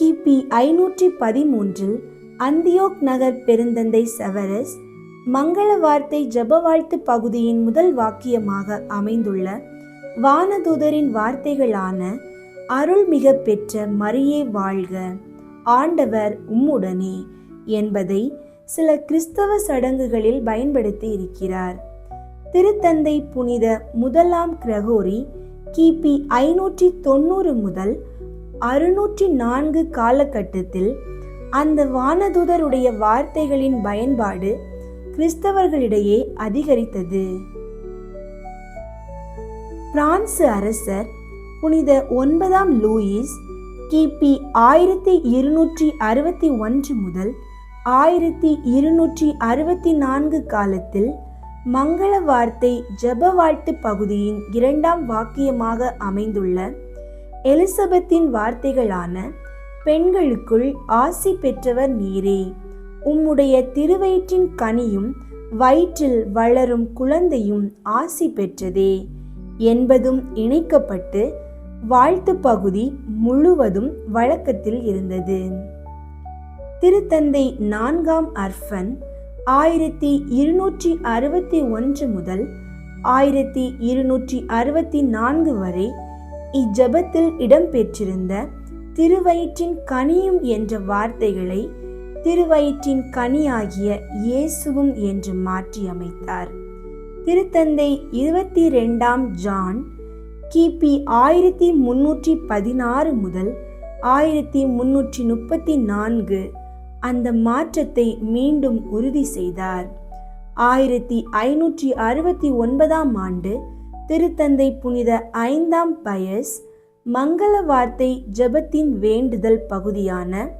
கிபி ஐநூற்றி பதிமூன்றில் அந்தியோக் நகர் பெருந்தந்தை செவரஸ் மங்கள வார்த்தை ஜப வாழ்த்து பகுதியின் முதல் வாக்கியமாக அமைந்துள்ள வானதூதரின் வார்த்தைகளான அருள்மிக பெற்ற மரியே வாழ்க ஆண்டவர் உம்முடனே என்பதை சில கிறிஸ்தவ சடங்குகளில் பயன்படுத்தி இருக்கிறார். திருத்தந்தை புனித முதலாம் கிரகோரி கிபி ஐநூற்றி தொண்ணூறு முதல் அறுநூற்றி நான்கு காலகட்டத்தில் அந்த வானதூதருடைய வார்த்தைகளின் பயன்பாடு கிறிஸ்தவர்களிடையே அதிகரித்தது. பிரான்சு அரசர் புனித ஒன்பதாம் லூயிஸ் கிபி ஆயிரத்தி இருநூற்றி அறுபத்தி ஒன்று முதல் ஆயிரத்தி இருநூற்றி அறுபத்தி நான்கு காலத்தில் மங்கள வார்த்தை ஜப வாழ்த்து பகுதியின் இரண்டாம் வாக்கியமாக அமைந்துள்ள எலிசபெத்தின் வார்த்தைகளான பெண்களுக்குள் ஆசி பெற்றவர் நீரே. உம்முடைய திருவயிற்றின் கனியும் வயிற்றில் வளரும் குழந்தையும் ஆசி பெற்றதே என்பதும் இணைக்கப்பட்டு வாழ்த்து பகுதி முழுவதும் வழக்கத்தில் இருந்தது. திருத்தந்தை நான்காம் அர்ஃபன் ஆயிரத்தி இருநூற்றி அறுபத்தி ஒன்று முதல் ஆயிரத்தி இருநூற்றி அறுபத்தி நான்கு வரை இஜபத்தில் இடம்பெற்றிருந்த திருவயிற்றின் கனியும் என்ற வார்த்தைகளை திருவயிற்றின் கனியாகிய இயேசுவும் என்று மாற்றி அமைத்தார். திருத்தந்தை இருபத்தி ரெண்டாம் ஜான் கிபி ஆயிரத்தி முன்னூற்றி பதினாறு முதல் ஆயிரத்தி முன்னூற்றி முப்பத்தி நான்கு அந்த மாற்றத்தை மீண்டும் உறுதி செய்தார். ஆயிரத்தி ஐநூற்றி அறுபத்தி ஒன்பதாம் ஆண்டு திருத்தந்தை புனித ஐந்தாம் பயஸ் மங்கள வார்த்தை ஜபத்தின் வேண்டுதல் பகுதியான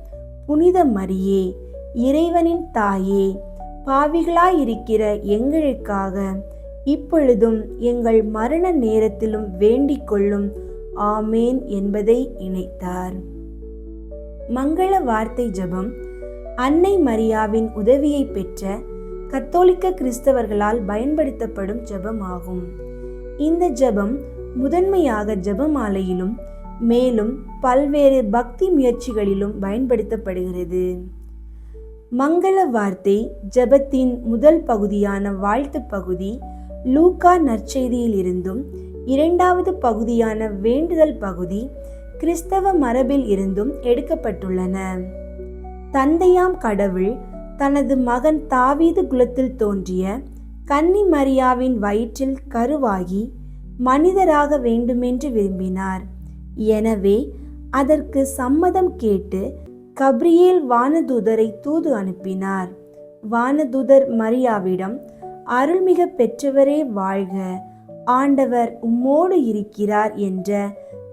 புனித மரியே இறைவனின் தாயே பாவிகளாயிருக்கிற எங்களுக்காக இப்பொழுதும் எங்கள் மரண நேரத்திலும் வேண்டிக் கொள்ளும் ஆமேன் என்பதை இணைத்தார். மங்கள வார்த்தை ஜபம் அன்னை மரியாவின் உதவியை பெற்ற கத்தோலிக்க கிறிஸ்தவர்களால் பயன்படுத்தப்படும் ஜபமாகும். ஆகும் இந்த ஜபம் முதன்மையாக ஜபமாலையிலும் மேலும் பல்வேறு பக்தி முயற்சிகளிலும் பயன்படுத்தப்படுகிறது. மங்கள வார்த்தை ஜபத்தின் முதல் பகுதியான வாழ்த்து பகுதி லூக்கா நற்செய்தியில் இருந்தும் இரண்டாவது பகுதியான வேண்டுதல் பகுதி கிறிஸ்தவ மரபில் இருந்தும் எடுக்கப்பட்டுள்ளன. தந்தையாம் கடவுள் தனது மகன் தாவீது குலத்தில் தோன்றிய கன்னி மரியாவின் வயிற்றில் கருவாகி மனிதராக வேண்டுமென்று விரும்பினார். எனவே அதற்கு சம்மதம் கேட்டு கப்ரியேல் வானதூதரை தூது அனுப்பினார். வானதூதர் மரியாவிடம் அருள்மிக பெற்றவரே வாழ்க. ஆண்டவர் உம்மோடு இருக்கிறார் என்ற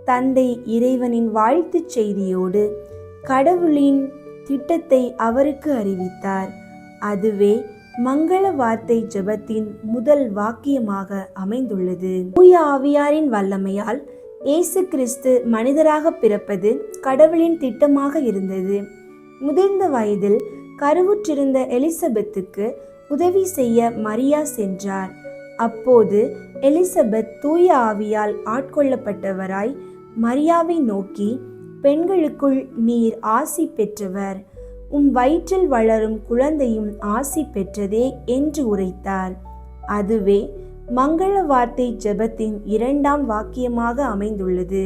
தந்தை இறைவனின் வாழ்த்துச் செய்தியோடு கடவுளின் திட்டத்தை அவருக்கு அறிவித்தார். அதுவே மங்கள வார்த்தை ஜெபத்தின் முதல் வாக்கியமாக அமைந்துள்ளது. தூய ஆவியாரின் வல்லமையால் இயேசு கிறிஸ்து மனிதராக பிறப்பது கடவுளின் திட்டமாக இருந்தது. முதிர்ந்த வயதில் கருவுற்றிருந்த எலிசபெத்துக்கு உதவி செய்ய மரியா சென்றார். அப்போது எலிசபெத் தூய ஆவியால் ஆட்கொள்ளப்பட்டவராய் மரியாவை நோக்கி பெண்களுக்குள் நீர் ஆசி பெற்றவர். உம் வயிற்றில் வளரும் குழந்தையும் ஆசி பெற்றதே என்று உரைத்தார். அதுவே மங்கள வார்த்தை ஜெபத்தின் இரண்டாம் வாக்கியமாக அமைந்துள்ளது.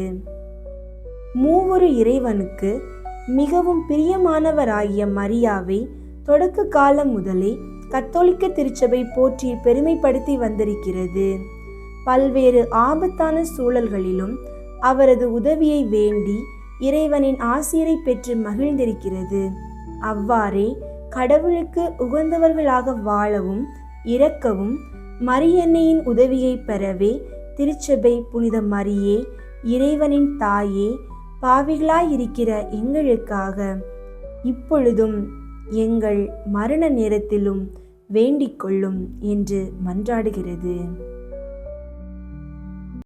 மூவொரு இறைவனுக்கு மிகவும் பிரியமானவராகிய மரியாவை தொடக்க காலம் முதலே கத்தோலிக்க திருச்சபை போற்றி பெருமைப்படுத்தி வந்திருக்கிறது. பல்வேறு ஆபத்தான சூழல்களிலும் அவரது உதவியை வேண்டி இறைவனின் ஆசிரியரை பெற்று மகிழ்ந்திருக்கிறது. அவ்வாறே கடவுளுக்கு உகந்தவர்களாக வாழவும் இறக்கவும் மரியன்னையின் உதவியை பெறவே திருச்சபை புனித மரியே இறைவனின் தாயே பாவிகளாயிருக்கிற எங்களுக்காக இப்பொழுதும் எங்கள் மரண நேரத்திலும் வேண்டிக் கொள்ளும் என்று மன்றாடுகிறது.